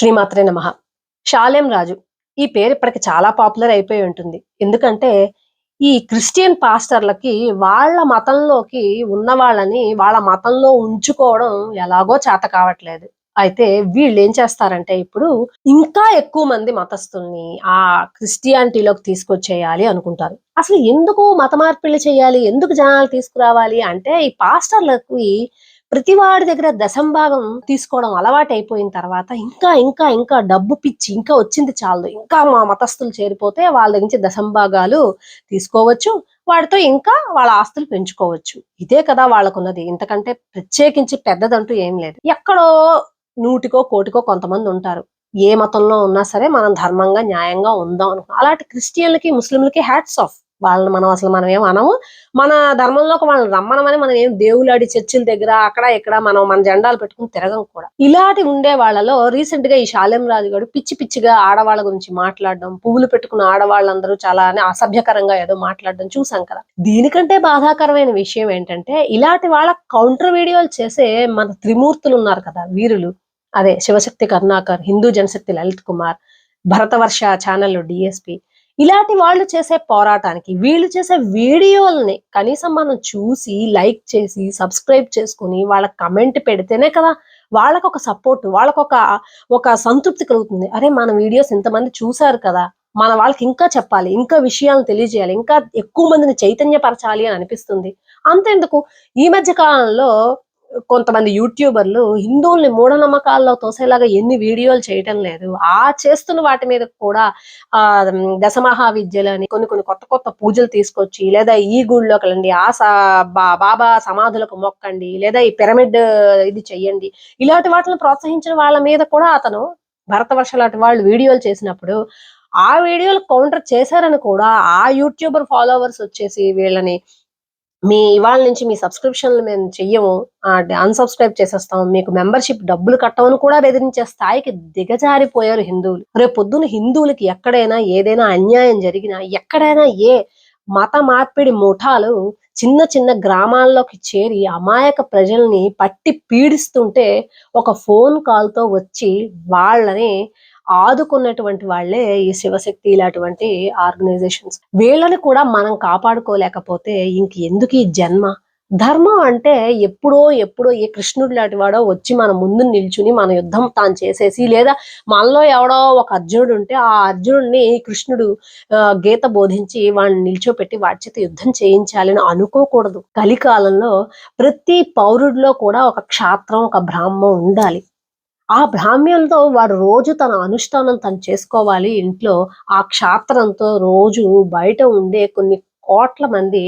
శ్రీమాత్రే నమ. షాలేం రాజు. ఈ పేరు ఇప్పటికి చాలా పాపులర్ అయిపోయి ఉంటుంది. ఎందుకంటే ఈ క్రిస్టియన్ పాస్టర్లకి వాళ్ళ మతంలోకి ఉన్న వాళ్ళని వాళ్ళ మతంలో ఉంచుకోవడం ఎలాగో చేత కావట్లేదు. అయితే వీళ్ళు ఏం చేస్తారంటే ఇప్పుడు ఇంకా ఎక్కువ మంది మతస్థుల్ని ఆ క్రిస్టియానిటీలోకి తీసుకొచ్చేయాలి అనుకుంటారు. అసలు ఎందుకు మత మార్పిళ్ళు చేయాలి? ఎందుకు జనాలు తీసుకురావాలి? అంటే ఈ పాస్టర్లకి ప్రతి వాడి దగ్గర దశంభాగం తీసుకోవడం అలవాటు అయిపోయిన తర్వాత ఇంకా ఇంకా ఇంకా డబ్బు పిచ్చి ఇంకా వచ్చింది చాలు. ఇంకా మా మతస్థులు చేరిపోతే వాళ్ళ దగ్గర నుంచి దశంభాగాలు తీసుకోవచ్చు. వాటితో ఇంకా వాళ్ళ ఆస్తులు పెంచుకోవచ్చు. ఇదే కదా వాళ్ళకున్నది. ఇంతకంటే ప్రత్యేకించి పెద్దదంటూ ఏం లేదు. ఎక్కడో నూటికో కోటికో కొంతమంది ఉంటారు. ఏ మతంలో ఉన్నా సరే మనం ధర్మంగా న్యాయంగా ఉందాం అనుకో అలాంటి క్రిస్టియన్లకి ముస్లింలకి హ్యాట్స్ ఆఫ్. వాళ్ళని మనం అసలు మనం ఏం అనము. మన ధర్మంలోకి వాళ్ళని రమ్మనమని మనం ఏం దేవులాడి చర్చిల దగ్గర అక్కడ ఇక్కడ మనం మన జెండాలు పెట్టుకుని తిరగం కూడా. ఇలాంటి ఉండే వాళ్ళలో రీసెంట్గా ఈ శాలెం రాజు గారు పిచ్చి పిచ్చిగా ఆడవాళ్ళ గురించి మాట్లాడడం పువ్వులు పెట్టుకున్న ఆడవాళ్ళందరూ చాలా అసభ్యకరంగా ఏదో మాట్లాడడం చూసాం కదా. దీనికంటే బాధాకరమైన విషయం ఏంటంటే ఇలాంటి వాళ్ళ కౌంటర్ వీడియోలు చేసే మన త్రిమూర్తులు ఉన్నారు కదా వీరులు. అదే శివశక్తి కరుణాకర్ హిందూ జనశక్తి లలిత్ కుమార్ భరతవర్ష ఛానల్లో డిఎస్పి ఇలాంటి వాళ్ళు చేసే పోరాటానికి వీళ్ళు చేసే వీడియోల్ని కనీసం మనం చూసి లైక్ చేసి సబ్స్క్రైబ్ చేసుకుని వాళ్ళ కమెంట్ పెడితేనే కదా వాళ్ళకు ఒక సపోర్ట్ వాళ్ళకు ఒక ఒక సంతృప్తి కలుగుతుంది. అరే మన వీడియోస్ ఇంతమంది చూశారు కదా మన వాళ్ళకి ఇంకా చెప్పాలి ఇంకా విషయాలను తెలియజేయాలి ఇంకా ఎక్కువ మందిని చైతన్యపరచాలి అని అనిపిస్తుంది. అంతెందుకు? ఈ మధ్య కాలంలో కొంతమంది యూట్యూబర్లు హిందువుల్ని మూఢనమ్మకాల్లో తోసేలాగా ఎన్ని వీడియోలు చేయటం లేదు. ఆ చేస్తున్న వాటి మీద కూడా ఆ దశమహావిద్యలు అని కొన్ని కొన్ని కొత్త కొత్త పూజలు తీసుకొచ్చి లేదా ఈ గుళ్ళోకి వెళ్ళండి ఆ బాబా సమాధులకు మొక్కండి లేదా ఈ పిరమిడ్ ఇది చెయ్యండి. ఇలాంటి వాటిని ప్రోత్సహించిన వాళ్ళ మీద కూడా అతను భరతవర్ష లాంటి వాళ్ళు వీడియోలు చేసినప్పుడు ఆ వీడియోలు కౌంటర్ చేశారని కూడా ఆ యూట్యూబర్ ఫాలోవర్స్ వచ్చేసి వీళ్ళని మీ ఇవాళ నుంచి మీ సబ్స్క్రిప్షన్లు మేము చెయ్యము. అన్సబ్స్క్రైబ్ చేసేస్తాం మీకు మెంబర్షిప్ డబ్బులు కట్టమని కూడా బెదిరించే స్థాయికి దిగజారిపోయారు హిందువులు. రేపు పొద్దున హిందువులకి ఎక్కడైనా ఏదైనా అన్యాయం జరిగినా ఎక్కడైనా ఏ మత మార్పిడి ముఠాలు చిన్న చిన్న గ్రామాల్లోకి చేరి అమాయక ప్రజల్ని పట్టి పీడిస్తుంటే ఒక ఫోన్ కాల్తో వచ్చి వాళ్ళని ఆదుకున్నటువంటి వాళ్ళే ఈ శివశక్తి ఇలాంటి ఆర్గనైజేషన్స్. వీళ్ళని కూడా మనం కాపాడుకోలేకపోతే ఇంక ఎందుకు ఈ జన్మ? ధర్మం అంటే ఎప్పుడో ఎప్పుడో ఏ కృష్ణుడు లాంటి వాడో వచ్చి మన ముందు నిల్చుని మన యుద్ధం తాను చేసేసి లేదా మనలో ఎవడో ఒక అర్జునుడు ఉంటే ఆ అర్జునుడిని కృష్ణుడు గీత బోధించి వాడిని నిల్చోపెట్టి వాడి చేత యుద్ధం చేయించాలని అనుకోకూడదు. కలికాలంలో ప్రతి పౌరుడిలో కూడా ఒక క్షాత్రం ఒక బ్రాహ్మం ఉండాలి. ఆ బ్రాహ్మ్యంతో వాడు రోజు తన అనుష్ఠానం తను చేసుకోవాలి. ఇంట్లో ఆ క్షాత్రంతో రోజు బయట ఉండే కొన్ని కోట్ల మంది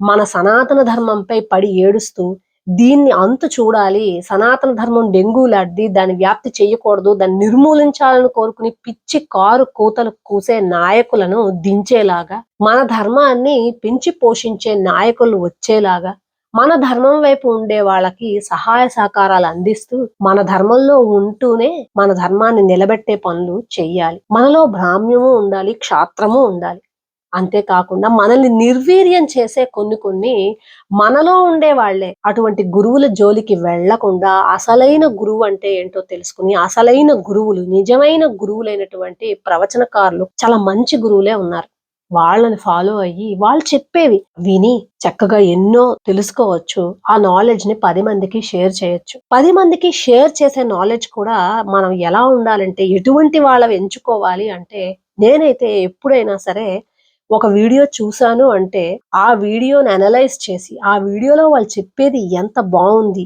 మన సనాతన ధర్మంపై పడి ఏడుస్తూ దీన్ని అంతు చూడాలి. సనాతన ధర్మం డెంగూలాడ్ది దాన్ని వ్యాప్తి చేయకూడదు దాన్ని నిర్మూలించాలని కోరుకుని పిచ్చి కారు కూతలు కూసే నాయకులను దించేలాగా మన ధర్మాన్ని పెంచి పోషించే నాయకులు వచ్చేలాగా మన ధర్మం వైపు ఉండే వాళ్ళకి సహాయ సహకారాలు అందిస్తూ మన ధర్మంలో ఉంటూనే మన ధర్మాన్ని నిలబెట్టే పనులు చెయ్యాలి. మనలో బ్రాహ్మ్యము ఉండాలి క్షాత్రము ఉండాలి. అంతేకాకుండా మనల్ని నిర్వీర్యం చేసే కొన్ని కొన్ని మనలో ఉండే వాళ్ళే అటువంటి గురువుల జోలికి వెళ్ళకుండా అసలైన గురువు అంటే ఏంటో తెలుసుకుని అసలైన గురువులు నిజమైన గురువులైనటువంటి ప్రవచనకారులు చాలా మంచి గురువులే ఉన్నారు. వాళ్ళని ఫాలో అయ్యి వాళ్ళు చెప్పేవి విని చక్కగా ఎన్నో తెలుసుకోవచ్చు. ఆ నాలెడ్జ్ని పది మందికి షేర్ చేయొచ్చు. పది మందికి షేర్ చేసే నాలెడ్జ్ కూడా మనం ఎలా ఉండాలంటే ఎటువంటి వాళ్ళవి ఎంచుకోవాలి అంటే నేనైతే ఎప్పుడైనా సరే ఒక వీడియో చూసాను అంటే ఆ వీడియోని అనలైజ్ చేసి ఆ వీడియోలో వాళ్ళు చెప్పేది ఎంత బాగుంది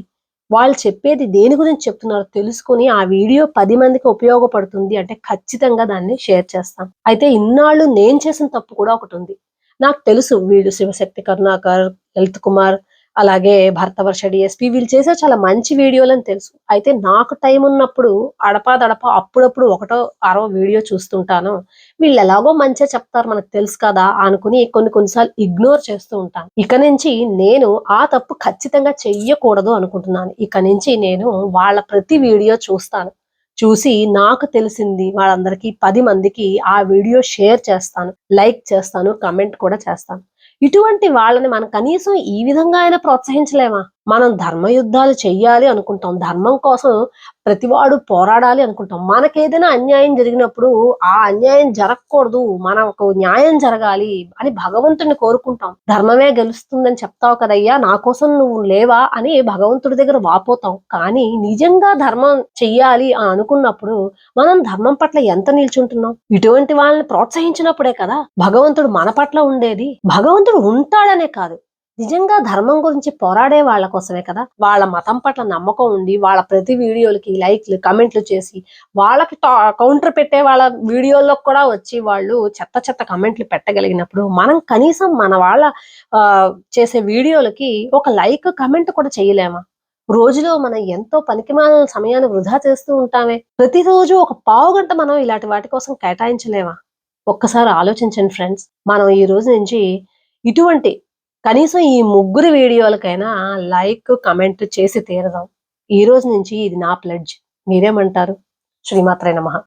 వాళ్ళు చెప్పేది దేని గురించి చెప్తున్నారో తెలుసుకుని ఆ వీడియో పది మందికి ఉపయోగపడుతుంది అంటే ఖచ్చితంగా దాన్ని షేర్ చేస్తాం. అయితే ఇన్నాళ్ళు నేను చేసిన తప్పు కూడా ఒకటి ఉంది. నాకు తెలుసు వీడు శివశక్తి కరుణాకర్ హెల్త్ కుమార్ అలాగే భర్తవర్ష డిఎస్పి వీళ్ళు చేసే చాలా మంచి వీడియోలని తెలుసు. అయితే నాకు టైం ఉన్నప్పుడు అడపాదడప అప్పుడప్పుడు ఒకటో ఆరో వీడియో చూస్తుంటాను. వీళ్ళు ఎలాగో మంచిగా చెప్తారు మనకు తెలుసు కదా అనుకుని కొన్ని కొన్నిసార్లు ఇగ్నోర్ చేస్తూ ఉంటాను. ఇక నుంచి నేను ఆ తప్పు ఖచ్చితంగా చెయ్యకూడదు అనుకుంటున్నాను. ఇక నుంచి నేను వాళ్ళ ప్రతి వీడియో చూస్తాను. చూసి నాకు తెలిసింది వాళ్ళందరికీ పది మందికి ఆ వీడియో షేర్ చేస్తాను. లైక్ చేస్తాను కమెంట్ కూడా చేస్తాను. ఇటువంటి వాళ్ళని మనం కనీసం ఈ విధంగా అయినా ప్రోత్సహించలేమా? మనం ధర్మయుద్ధాలు చెయ్యాలి అనుకుంటాం. ధర్మం కోసం ప్రతివాడు పోరాడాలి అనుకుంటాం. మనకేదైనా అన్యాయం జరిగినప్పుడు ఆ అన్యాయం జరగకూడదు. మనకు న్యాయం జరగాలి అని భగవంతుడిని కోరుకుంటాం. ధర్మమే గెలుస్తుందని చెప్తావు కదయ్యా నా కోసం నువ్వు లేవా అని భగవంతుడి దగ్గర వాపోతాం. కానీ నిజంగా ధర్మం చెయ్యాలి అని అనుకున్నప్పుడు మనం ధర్మం పట్ల ఎంత నిల్చుంటున్నాం? ఇటువంటి వాళ్ళని ప్రోత్సహించినప్పుడే కదా భగవంతుడు మన పట్ల ఉండేది. భగవంతుడు ఉంటాడనే కాదు. నిజంగా ధర్మం గురించి పోరాడే వాళ్ళ కోసమే కదా? వాళ్ళ మతం పట్ల నమ్మకం ఉండి వాళ్ళ ప్రతి వీడియోలకి లైక్లు కమెంట్లు చేసి వాళ్ళకి కౌంటర్ పెట్టే వాళ్ళ వీడియోల్లో కూడా వచ్చి వాళ్ళు చెత్త చెత్త కమెంట్లు పెట్టగలిగినప్పుడు మనం కనీసం మన వాళ్ళ చేసే వీడియోలకి ఒక లైక్ కమెంట్ కూడా చేయలేమా? రోజులో మనం ఎంతో పనికిమాల సమయాన్ని వృధా చేస్తూ ఉంటామే. ప్రతిరోజు ఒక పావు గంట మనం ఇలాంటి వాటి కోసం కేటాయించలేమా? ఒక్కసారి ఆలోచించండి ఫ్రెండ్స్. మనం ఈ రోజు నుంచి ఇటువంటి కనీసం ఈ ముగ్గురు వీడియోలకైనా లైక్ కమెంట్ చేసి తీరదాం. ఈ రోజు నుంచి ఇది నా ప్లెడ్జ్. మీరేమంటారు? శ్రీమాత్రే నమ.